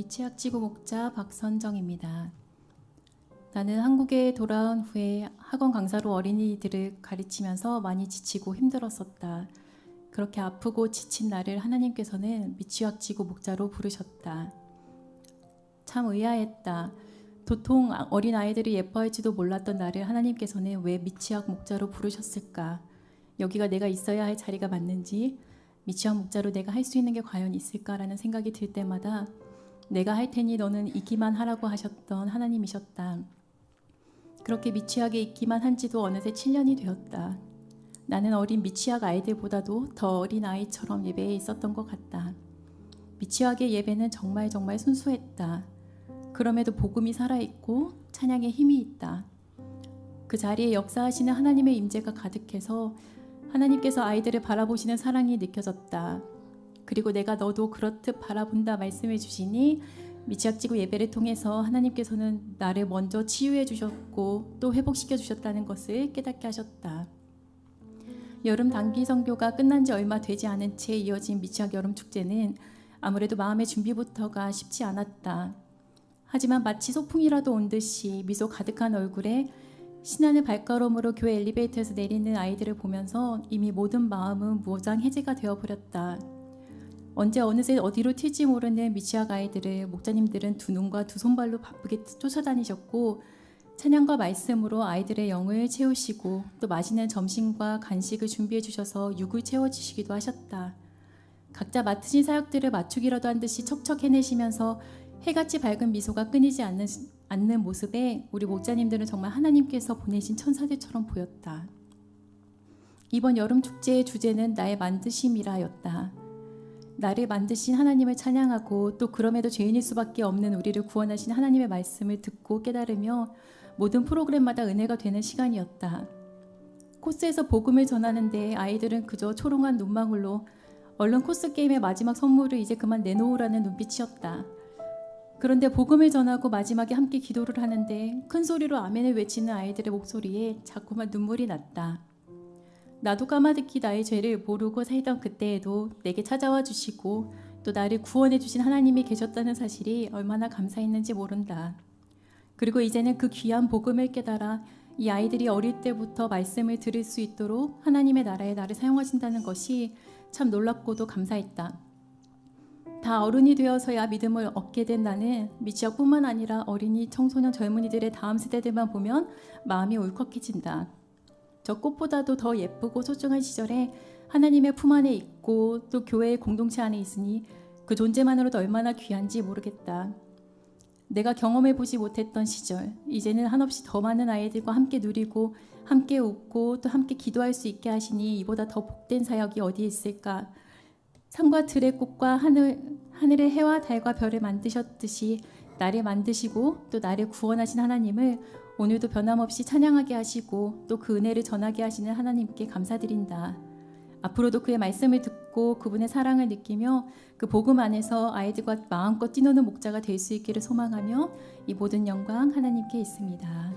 미취학 지구 목자 박선정입니다. 나는 한국에 돌아온 후에 학원 강사로 어린이들을 가르치면서 많이 지치고 힘들었었다. 그렇게 아프고 지친 나를 하나님께서는 미취학 지구 목자로 부르셨다. 참 의아했다. 도통 어린 아이들이 예뻐할지도 몰랐던 나를 하나님께서는 왜 미취학 목자로 부르셨을까? 여기가 내가 있어야 할 자리가 맞는지 미취학 목자로 내가 할 수 있는 게 과연 있을까라는 생각이 들 때마다 내가 할 테니 너는 있기만 하라고 하셨던 하나님이셨다. 그렇게 미취학에 있기만 한 지도 어느새 7년이 되었다. 나는 어린 미취학 아이들보다도 더 어린 아이처럼 예배에 있었던 것 같다. 미취학의 예배는 정말 정말 순수했다. 그럼에도 복음이 살아있고 찬양에 힘이 있다. 그 자리에 역사하시는 하나님의 임재가 가득해서 하나님께서 아이들을 바라보시는 사랑이 느껴졌다. 그리고 내가 너도 그렇듯 바라본다 말씀해 주시니 미취학지구 예배를 통해서 하나님께서는 나를 먼저 치유해 주셨고 또 회복시켜 주셨다는 것을 깨닫게 하셨다. 여름 단기 선교가 끝난 지 얼마 되지 않은 채 이어진 미취학 여름 축제는 아무래도 마음의 준비부터가 쉽지 않았다. 하지만 마치 소풍이라도 온 듯이 미소 가득한 얼굴에 신나는 발걸음으로 교회 엘리베이터에서 내리는 아이들을 보면서 이미 모든 마음은 무장 해제가 되어버렸다. 언제 어느새 어디로 튈지 모르는 미취학 아이들을 목자님들은 두 눈과 두 손발로 바쁘게 쫓아다니셨고 찬양과 말씀으로 아이들의 영을 채우시고 또 맛있는 점심과 간식을 준비해 주셔서 육을 채워주시기도 하셨다. 각자 맡으신 사역들을 맞추기라도 한 듯이 척척 해내시면서 해같이 밝은 미소가 끊이지 않는, 않는 모습에 우리 목자님들은 정말 하나님께서 보내신 천사들처럼 보였다. 이번 여름 축제의 주제는 나의 만드심이라였다. 나를 만드신 하나님을 찬양하고 또 그럼에도 죄인일 수밖에 없는 우리를 구원하신 하나님의 말씀을 듣고 깨달으며 모든 프로그램마다 은혜가 되는 시간이었다. 코스에서 복음을 전하는데 아이들은 그저 초롱한 눈망울로 얼른 코스 게임의 마지막 선물을 이제 그만 내놓으라는 눈빛이었다. 그런데 복음을 전하고 마지막에 함께 기도를 하는데 큰 소리로 아멘을 외치는 아이들의 목소리에 자꾸만 눈물이 났다. 나도 까마득히 나의 죄를 모르고 살던 그때에도 내게 찾아와 주시고 또 나를 구원해 주신 하나님이 계셨다는 사실이 얼마나 감사했는지 모른다. 그리고 이제는 그 귀한 복음을 깨달아 이 아이들이 어릴 때부터 말씀을 들을 수 있도록 하나님의 나라에 나를 사용하신다는 것이 참 놀랍고도 감사했다. 다 어른이 되어서야 믿음을 얻게 된 나는 미취학뿐만 아니라 어린이, 청소년, 젊은이들의 다음 세대들만 보면 마음이 울컥해진다. 저 꽃보다도 더 예쁘고 소중한 시절에 하나님의 품 안에 있고 또 교회의 공동체 안에 있으니 그 존재만으로도 얼마나 귀한지 모르겠다. 내가 경험해 보지 못했던 시절, 이제는 한없이 더 많은 아이들과 함께 누리고 함께 웃고 또 함께 기도할 수 있게 하시니 이보다 더 복된 사역이 어디 있을까? 산과 들의 꽃과 하늘, 하늘의 해와 달과 별을 만드셨듯이 나를 만드시고 또 나를 구원하신 하나님을 오늘도 변함없이 찬양하게 하시고 또 그 은혜를 전하게 하시는 하나님께 감사드린다. 앞으로도 그의 말씀을 듣고 그분의 사랑을 느끼며 그 복음 안에서 아이들과 마음껏 뛰노는 목자가 될 수 있기를 소망하며 이 모든 영광 하나님께 있습니다.